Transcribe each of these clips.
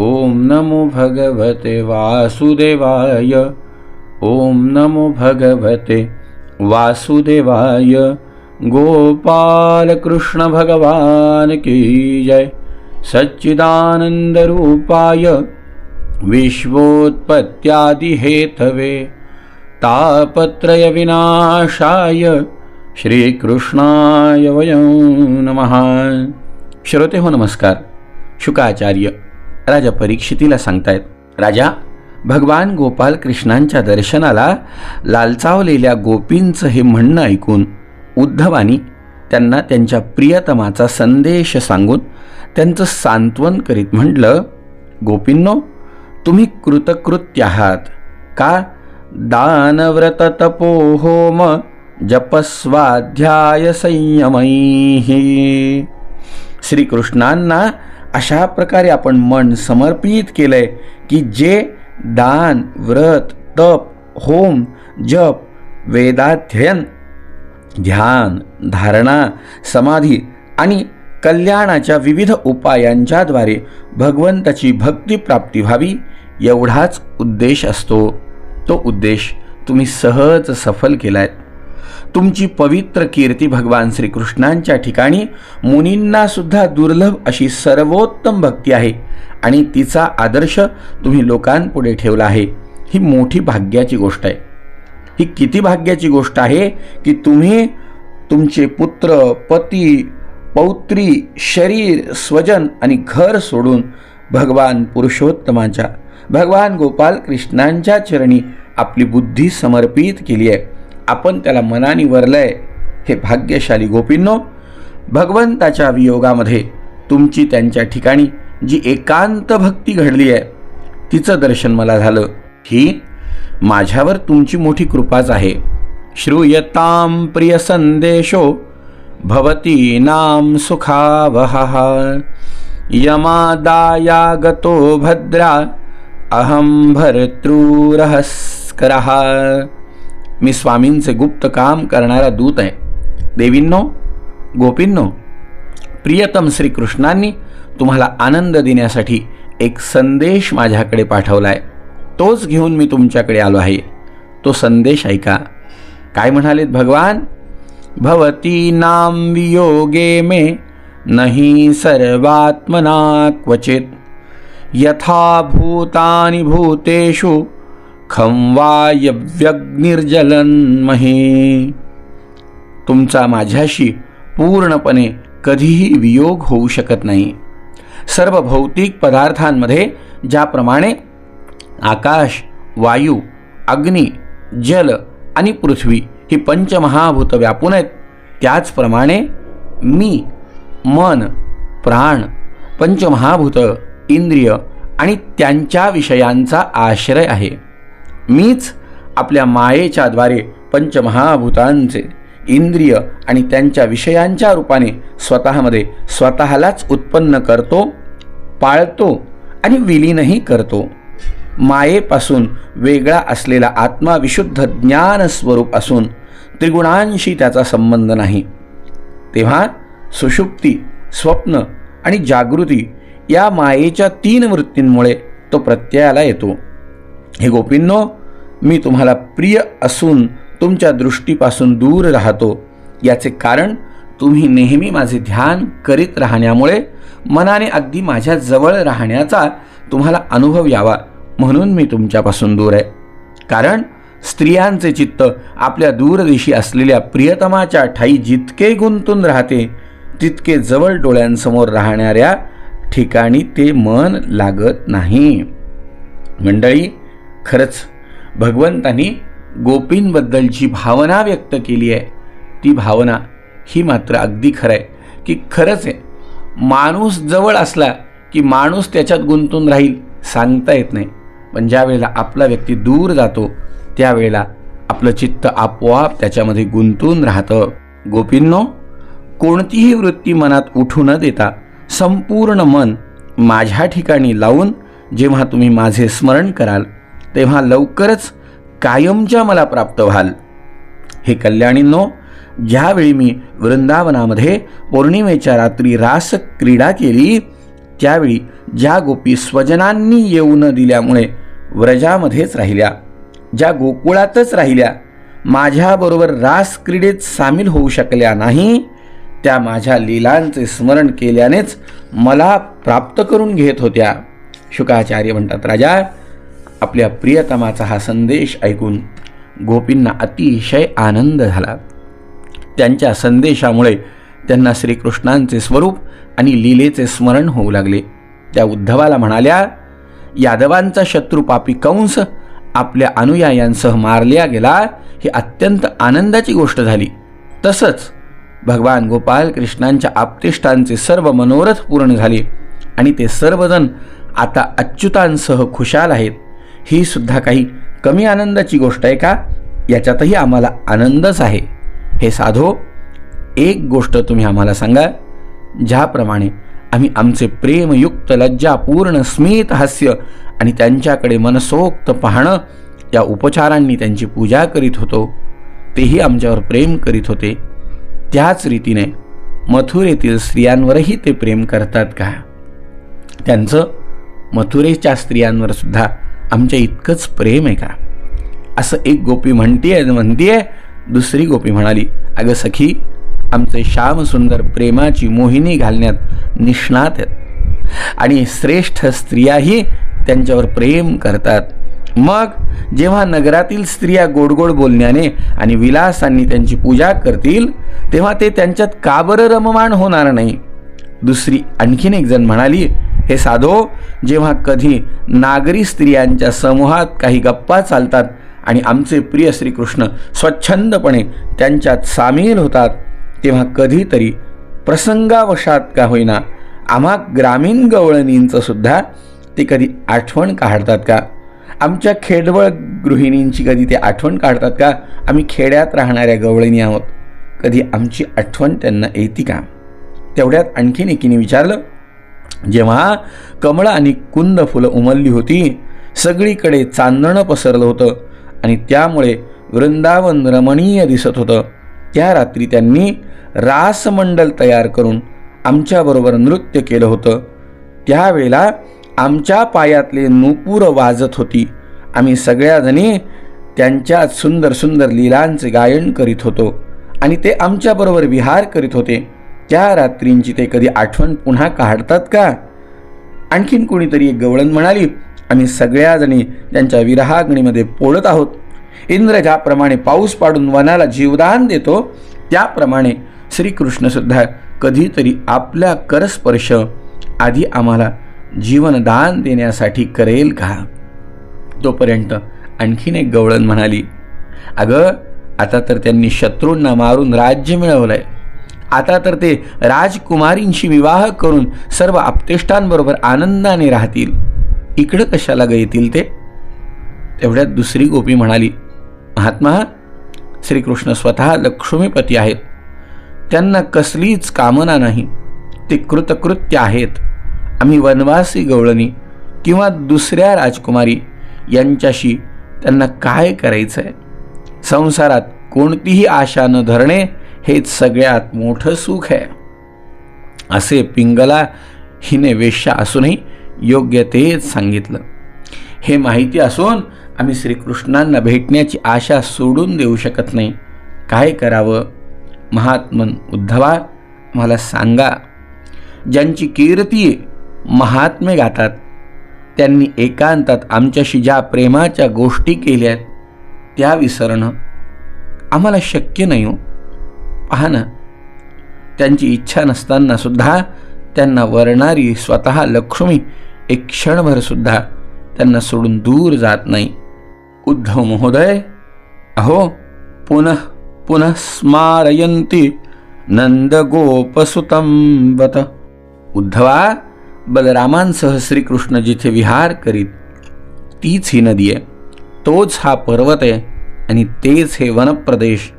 ॐ नमो भगवते वासुदेवाय। ॐ नमो भगवते वासुदेवाय। गोपाल भगवान की जय। सच्चिदानन्दरूपाय विश्वोत्पत्त्यादिहेतवे। श्रीकृष्णाय वयं नमः। श्रोते हो नमस्कार। शुकाचार्य राजा परीक्षितीला सांगतायत राजा भगवान गोपाल कृष्णांच्या दर्शनाला लालचावलेल्या गोपींचं हे म्हणणं ऐकून उद्धवानी त्यांना त्यांच्या प्रियतमाचा संदेश सांगून त्यांचं सांत्वन करीत म्हटलं गोपींनो तुम्ही कृतकृत्य आहात. का? दानव्रत तपोहोम जपस्वाध्याय संयमैही श्रीकृष्णांना अशा प्रकारे आपण मन समर्पित केलंय की जे दान व्रत तप होम जप वेदाध्ययन ध्यान धारणा समाधी आणि कल्याणाच्या विविध उपायांच्याद्वारे भगवंताची भक्ती प्राप्ती व्हावी एवढाच उद्देश असतो. तो उद्देश तुम्ही सहज सफल केला आहे तुमची पवित्र कीर्ती भगवान श्रीकृष्णांच्या ठिकाणी मुनींना सुद्धा दुर्लभ अशी सर्वोत्तम भक्ती आहे आणि तिचा आदर्श तुम्ही लोकांपुढे ठेवला आहे. ही मोठी भाग्याची गोष्ट आहे. ही किती भाग्याची गोष्ट आहे की तुम्ही तुमचे पुत्र पती पौत्री शरीर स्वजन आणि घर सोडून भगवान पुरुषोत्तमाच्या भगवान गोपाल कृष्णांच्या चरणी आपली बुद्धी समर्पित केली आहे. आपण त्याला मनाने वरलंय हे भाग्यशाली गोपींनो भगवंताच्या वियोगामध्ये तुमची त्यांच्या ठिकाणी जी एकांत भक्ती घडली आहे तिचं दर्शन मला झालं. ही माझ्यावर तुमची मोठी कृपाच आहे. श्रूयताम प्रिय संदेशो भवती नाम सुखावहा। यमादायागतो भद्रा अहम भर्तृरहस्करः मी स्वामींचे गुप्त काम करणारा दूत आहे. देवींनो गोपींनो प्रियतम श्रीकृष्णांनी तुम्हाला आनंद देण्यासाठी एक संदेश माझ्याकडे पाठवला आहे तोच घेऊन मी तुमच्याकडे आलो आहे. तो संदेश ऐका. काय म्हणालेत भगवान? भवती नाम वियोगे मे नाही सर्वात्मना क्वचित। यथा भूतानि भूतेषु खंवायव्यग्निर्जलन्महे तुमचा माझ्याशी पूर्णपणे कधीही वियोग होऊ शकत नाही. सर्व भौतिक पदार्थांमध्ये ज्याप्रमाणे आकाश वायू अग्नी जल आणि पृथ्वी ही पंचमहाभूत व्यापून आहेत त्याचप्रमाणे मी मन प्राण पंचमहाभूत इंद्रिय आणि त्यांच्या विषयांचा आश्रय आहे. मीच आपल्या मायेच्याद्वारे पंचमहाभूतांचे इंद्रिय आणि त्यांच्या विषयांच्या रूपाने स्वतःमध्ये स्वतःलाच उत्पन्न करतो पाळतो आणि विलीनही करतो. मायेपासून वेगळा असलेला आत्मा विशुद्ध ज्ञान स्वरूप असून त्रिगुणांशी त्याचा संबंध नाही. तेव्हा सुषुप्ती स्वप्न आणि जागृती या मायेच्या तीन वृत्तींमुळे तो प्रत्ययाला येतो. हे गोपींनो मी तुम्हाला प्रिय असून तुमच्या दृष्टीपासून दूर राहतो. याचे कारण तुम्ही नेहमी माझे ध्यान करीत राहण्यामुळे मनाने अगदी माझ्या जवळ राहण्याचा तुम्हाला अनुभव यावा म्हणून मी तुमच्यापासून दूर आहे. कारण स्त्रियांचे चित्त आपल्या दूरदेशी असलेल्या प्रियतमाच्या ठाई जितके गुंतून राहते तितके जवळ डोळ्यांसमोर राहणाऱ्या ठिकाणी ते मन लागत नाही. मंडळी खरंच भगवंतानी गोपींबद्दलची भावना व्यक्त केली आहे. ती भावना ही मात्र अगदी खरं आहे की खरंच आहे. माणूस जवळ असला की माणूस त्याच्यात गुंतून राहील सांगता येत नाही. पण ज्या वेळेला आपला व्यक्ती दूर जातो त्यावेळेला आपलं चित्त आपोआप त्याच्यामध्ये गुंतून राहतं. गोपींनो कोणतीही वृत्ती मनात उठू न देता संपूर्ण मन माझ्या ठिकाणी लावून जेव्हा तुम्ही माझे स्मरण कराल तेव्हा लवकरच कायमच्या मला प्राप्त व्हाल. हे कल्याणींनो ज्यावेळी मी वृंदावनामध्ये पौर्णिमेच्या रात्री रास क्रीडा केली त्यावेळी ज्या गोपी स्वजनांनी येऊ न दिल्यामुळे व्रजामध्येच राहिल्या ज्या गोकुळातच राहिल्या माझ्याबरोबर रास क्रीडेत सामील होऊ शकल्या नाही त्या माझ्या लीलांचे स्मरण केल्यानेच मला प्राप्त करून घेत होत्या. शुकाचार्य म्हणतात राजा आपल्या प्रियतमाचा हा संदेश ऐकून गोपींना अतिशय आनंद झाला. त्यांच्या संदेशामुळे त्यांना श्रीकृष्णांचे स्वरूप आणि लीलेचे स्मरण होऊ लागले. त्या उद्धवाला म्हणाल्या यादवांचा शत्रू पापी कंस आपल्या अनुयायांसह मारल्या गेला ही अत्यंत आनंदाची गोष्ट झाली. तसंच भगवान गोपाल कृष्णांच्या आपतिष्टांचे सर्व मनोरथ पूर्ण झाले आणि ते सर्वजण आता अच्युतांसह खुशाल आहेत. ही सुद्धा काही कमी आनंदाची गोष्ट आहे का? याच्यातही आम्हाला आनंदच आहे. हे साधो एक गोष्ट तुम्ही आम्हाला सांगा ज्याप्रमाणे आम्ही आमचे प्रेमयुक्त लज्जापूर्ण स्मित हास्य आणि त्यांच्याकडे मनसोक्त पाहणं या उपचारांनी त्यांची पूजा करीत होतो तेही आमच्यावर प्रेम करीत होते. त्याच रीतीने मथुरेतील स्त्रियांवरही ते प्रेम करतात का? त्यांचं मथुरेच्या स्त्रियांवर सुद्धा आमच्या इतकंच प्रेम आहे का? असं एक गोपी म्हणतीये म्हणतीये दुसरी गोपी म्हणाली अगं सखी आमचे श्यामसुंदर प्रेमाची मोहिनी घालण्यात निष्णात आहेत. आणि श्रेष्ठ स्त्रियाही त्यांच्यावर प्रेम करतात. मग जेव्हा नगरातील स्त्रिया गोडगोड बोलण्याने आणि विलासांनी त्यांची पूजा करतील तेव्हा ते त्यांच्यात का बरं रममाण होणार नाही. दुसरी आणखीन एक जण म्हणाली हे साधो जेव्हा कधी नागरी स्त्रियांच्या समूहात काही गप्पा चालतात आणि आमचे प्रिय श्रीकृष्ण स्वच्छंदपणे त्यांच्यात सामील होतात तेव्हा कधीतरी प्रसंगावशात का होईना आम्हा ग्रामीण गवळणींचं सुद्धा ते कधी आठवण काढतात का? आमच्या खेडवळ गृहिणींची कधी ते आठवण काढतात का? आम्ही खेड्यात राहणाऱ्या गवळणी आहोत. कधी आमची आठवण त्यांना येते का? तेवढ्यात आणखीन एकीने विचारलं जेव्हा कमळं आणि कुंद फुलं उमलली होती सगळीकडे चांदणं पसरलं होतं आणि त्यामुळे वृंदावन रमणीय दिसत होतं. त्या रात्री त्यांनी रासमंडल तयार करून आमच्याबरोबर नृत्य केलं होतं. त्यावेळेला आमच्या पायातले नुपूर वाजत होती. आम्ही सगळ्याजणी त्यांच्या सुंदर सुंदर लीलांचे गायन करीत होतो आणि ते आमच्याबरोबर विहार करीत होते. त्या रात्रींची ते कधी आठवण पुन्हा काढतात का? आणखीन कोणीतरी एक गवळण म्हणाली आम्ही सगळ्याजणी त्यांच्या विरहाग्नीमध्ये पोळत आहोत. इंद्र ज्याप्रमाणे पाऊस पाडून वनाला जीवदान देतो त्याप्रमाणे श्रीकृष्णसुद्धा कधीतरी आपल्या करस्पर्श आधी आम्हाला जीवनदान देण्यासाठी करेल का? तोपर्यंत आणखीन एक गवळण म्हणाली अगं आता तर त्यांनी शत्रूंना मारून राज्य मिळवलं आहे आता तर ते राजकुमारींशी विवाह करून सर्व आपतेष्टांबरोबर आनंदाने राहतील. इकडं कशाला ग येतील ते? तेवढ्यात दुसरी गोपी म्हणाली महात्मा श्रीकृष्ण स्वतः लक्ष्मीपती आहेत. त्यांना कसलीच कामना नाही. ते कृतकृत्य आहेत. आम्ही वनवासी गवळणी किंवा दुसऱ्या राजकुमारी यांच्याशी त्यांना काय करायचं आहे संसारात कोणतीही आशा न धरणे हेच सगळ्यात मोठं सुख आहे. असे पिंगला हिने वेश्या असूनही योग्य तेच सांगितलं. हे माहिती असून आम्ही श्रीकृष्णांना भेटण्याची आशा सोडून देऊ शकत नाही. काय करावं? महात्मन उद्धवा मला सांगा. ज्यांची कीर्ती महात्मे गातात त्यांनी एकांतात आमच्याशी ज्या प्रेमाच्या गोष्टी केल्या आहेत त्या विसरणं आम्हाला शक्य नाही हो. पहा ना. त्यांची इच्छा नसताना सुद्धा त्यांना वरणारी स्वतः लक्ष्मी एक क्षणभर सुद्धा त्यांना सोडून दूर जात नाही. उद्धव महोदय अहो पुनः पुनः स्मारयंती नंदगोपसुतं वत. उद्धवा बलरामांसह श्रीकृष्ण जिथे विहार करीत तीच ही नदी आहे. तोच हा पर्वत आहे आणि तेच हे वनप्रदेश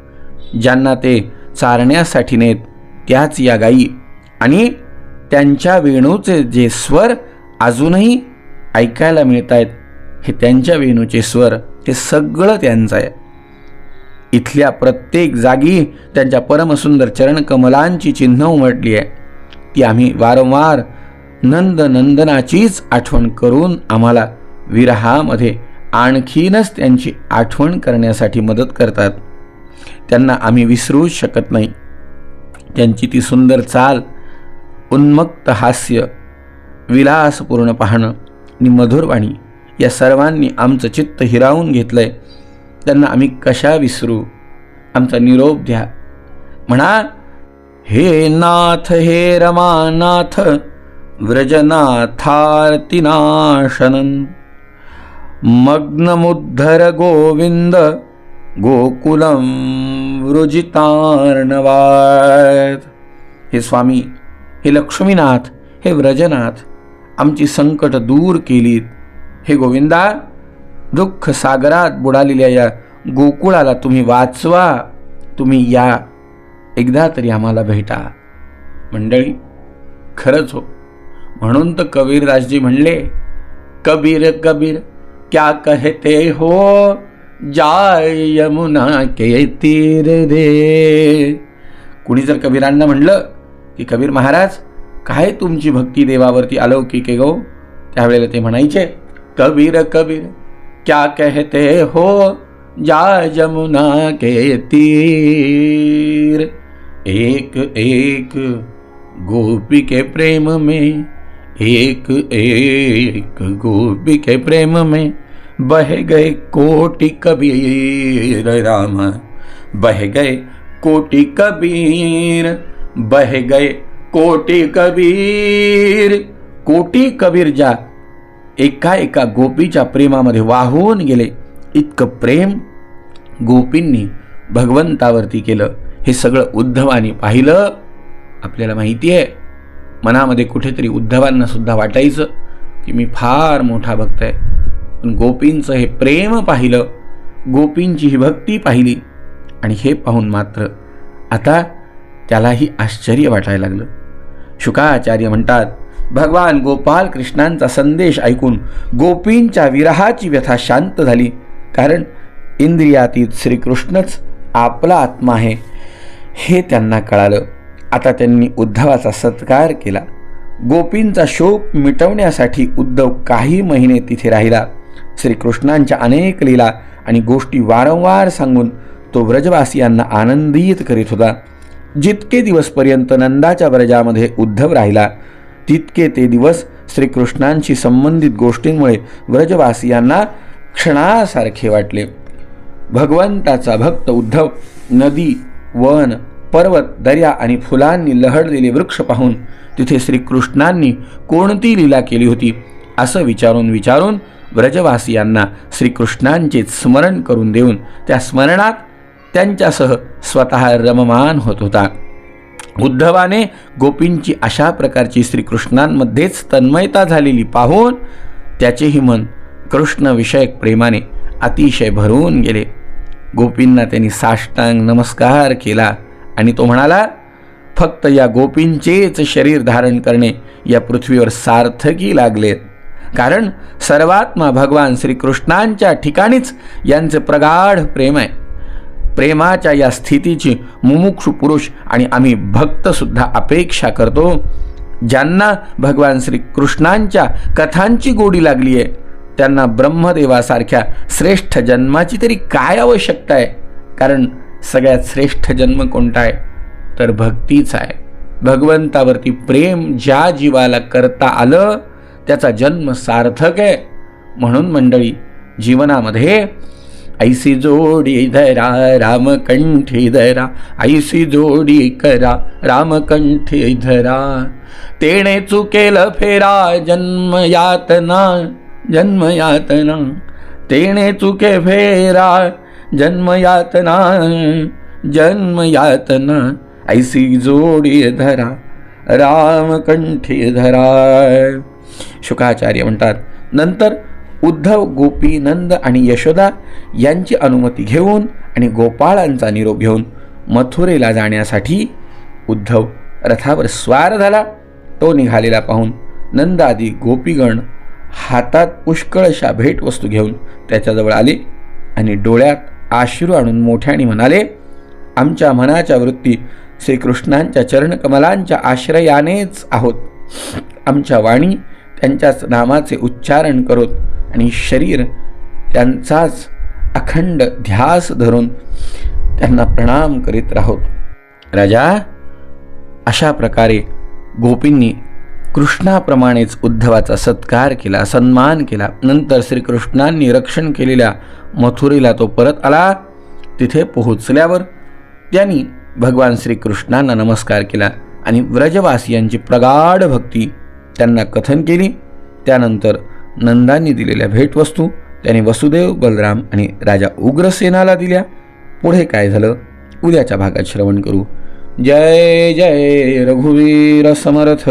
ज्यांना ते चारण्यासाठी नेत त्याच या गायी आणि त्यांच्या वेणूचे जे स्वर अजूनही ऐकायला मिळत आहेत हे त्यांच्या वेणूचे स्वर ते सगळं त्यांचं आहे. इथल्या प्रत्येक जागी त्यांच्या परमसुंदर चरणकमलांची चिन्ह उमटली आहे ती आम्ही वारंवार नंद नंदनाचीच आठवण करून आम्हाला विरहामध्ये आणखीनच त्यांची आठवण करण्यासाठी मदत करतात. त्यांना आम्ही विसरूच शकत नाही. त्यांची ती सुंदर चाल उन्मक्त हास्य विलासपूर्ण पाहणं आणि मधुरवाणी या सर्वांनी आमचं चित्त हिरावून घेतलं आहे त्यांना आम्ही कशा विसरू? आमचा निरोप द्या. म्हणा हे नाथ हे रमानाथ व्रजनाथार्तिनाशनन मग्नमुद्धर गोविंद गोकुलम वृजितार्णवात हे स्वामी हे लक्ष्मीनाथ हे व्रजनाथ आमची संकट दूर केलीत. हे गोविंदा दुःख सागरात बुडालेल्या या गोकुळाला तुम्ही वाचवा. तुम्ही या. एकदा तरी आम्हाला भेटा. मंडळी खरंच हो. म्हणून तर कबीरदासजी म्हणले कबीर कबीर क्या कहते हो? जाय यमुना के तीर रे. कुणी जर कबीरांना म्हणलं की कबीर महाराज काय तुमची भक्ती देवावरती अलौकिक आहे गो? त्यावेळेला ते म्हणायचे कबीर कबीर क्या कहते हो? जा यमुना के तीर. एक एक गोपी के प्रेम में एक एक गोपी के प्रेम में बह गए कोटि कबीर राम। बह गए कोटि कबीर बह गए कोटि कबीर। कोटी कबीर ज्या एका एका गोपीच्या प्रेमामध्ये वाहून गेले इतकं प्रेम गोपींनी भगवंतावरती केलं हे सगळं उद्धवानी पाहिलं. आपल्याला माहिती आहे मनामध्ये कुठेतरी उद्धवांना सुद्धा वाटायचं की मी फार मोठा भक्त आहे. गोपींचं हे प्रेम पाहिलं गोपींची ही भक्ती पाहिली आणि हे पाहून मात्र आता त्यालाही आश्चर्य वाटायला लागलं. शुकाचार्य म्हणतात भगवान गोपाल कृष्णांचा संदेश ऐकून गोपींच्या विरहाची व्यथा शांत झाली कारण इंद्रियातीत श्रीकृष्णच आपला आत्मा आहे. हे त्यांना कळालं. आता त्यांनी उद्धवाचा सत्कार केला. गोपींचा शोक मिटवण्यासाठी उद्धव काही महिने तिथे राहिला. श्रीकृष्णांच्या अनेक लीला आणि गोष्टी वारंवार सांगून तो व्रजवासियांना आनंदित करीत होता. जितके दिवसपर्यंत नंदाच्या व्रजामध्ये उद्धव राहिला तितके ते दिवस श्रीकृष्णांशी संबंधित गोष्टींमुळे व्रजवासियांना क्षणासारखे वाटले. भगवंताचा भक्त उद्धव नदी वन पर्वत दर्या आणि फुलांनी लहडलेले वृक्ष पाहून तिथे श्रीकृष्णांनी कोणती लीला केली होती असं विचारून विचारून व्रजवासियांना श्रीकृष्णांचे स्मरण करून देऊन त्या स्मरणात त्यांच्यासह स्वतः रममान होत होता. उद्धवाने गोपींची अशा प्रकारची श्रीकृष्णांमध्येच तन्मयता झालेली पाहून त्याचेही मन कृष्णविषयक प्रेमाने अतिशय भरून गेले. गोपींना त्यांनी साष्टांग नमस्कार केला आणि तो म्हणाला फक्त या गोपींचेच शरीर धारण करणे या पृथ्वीवर सार्थकी लागलेत. कारण सर्वात्मा भगवान श्रीकृष्णांच्या ठिकाणीच यांचे प्रगाढ प्रेम आहे. प्रेमाच्या या स्थितीची मुमुक्षु पुरुष आणि आम्ही भक्तसुद्धा अपेक्षा करतो ज्यांना भगवान श्रीकृष्णांच्या कथांची गोडी लागली आहे त्यांना ब्रह्मदेवासारख्या श्रेष्ठ जन्माची तरी काय आवश्यकता आहे? कारण सगळ्यात श्रेष्ठ जन्म कोणता आहे? तर भक्तीच आहे. भगवंतावरती प्रेम ज्या जीवाला करता आलं त्याचा जन्म सार्थक आहे. म्हणून मंडळी जीवनामध्ये ऐसी जोडी धरा रामकंठी धरा ऐसी जोडी करा रामकंठी धरा. तेणे चुकेल फेरा जन्म यातना तेणे चुके फेरा जन्म यातना जन्म यातना ऐसी जोडी धरा रामकंठी धरा. शुकाचार्य म्हणतात. नंतर उद्धव गोपी नंद आणि यशोदा यांची अनुमती घेऊन आणि गोपाळांचा निरोप घेऊन मथुरेला जाण्यासाठी उद्धव रथावर स्वार झाला. तो निघालेला पाहून नंदादी गोपीगण हातात पुष्कळशा भेटवस्तू घेऊन त्याच्याजवळ आले आणि डोळ्यात आश्रू आणून मोठ्याने म्हणाले आमच्या मनाच्या वृत्ती श्रीकृष्णांच्या चरणकमलांच्या आश्रयानेच आहोत. आमच्या वाणी त्यांच्याच नामाचे उच्चारण करोत आणि शरीर त्यांचाच अखंड ध्यास धरून त्यांना प्रणाम करीत राहोत. राजा अशा प्रकारे गोपींनी कृष्णाप्रमाणेच उद्धवाचा सत्कार केला सन्मान केला. नंतर श्रीकृष्णांनी रक्षण केलेल्या मथुरेला तो परत आला. तिथे पोहोचल्यावर त्यांनी भगवान श्रीकृष्णांना नमस्कार केला आणि व्रजवासियांची प्रगाढ भक्ती त्यांना कथन केली. त्यानंतर नंदांनी दिलेल्या भेटवस्तू त्याने वसुदेव बलराम आणि राजा उग्रसेनाला दिल्या. पुढे काय झालं? उद्याच्या भागात श्रवण करू. जय जय रघुवीर समर्थ.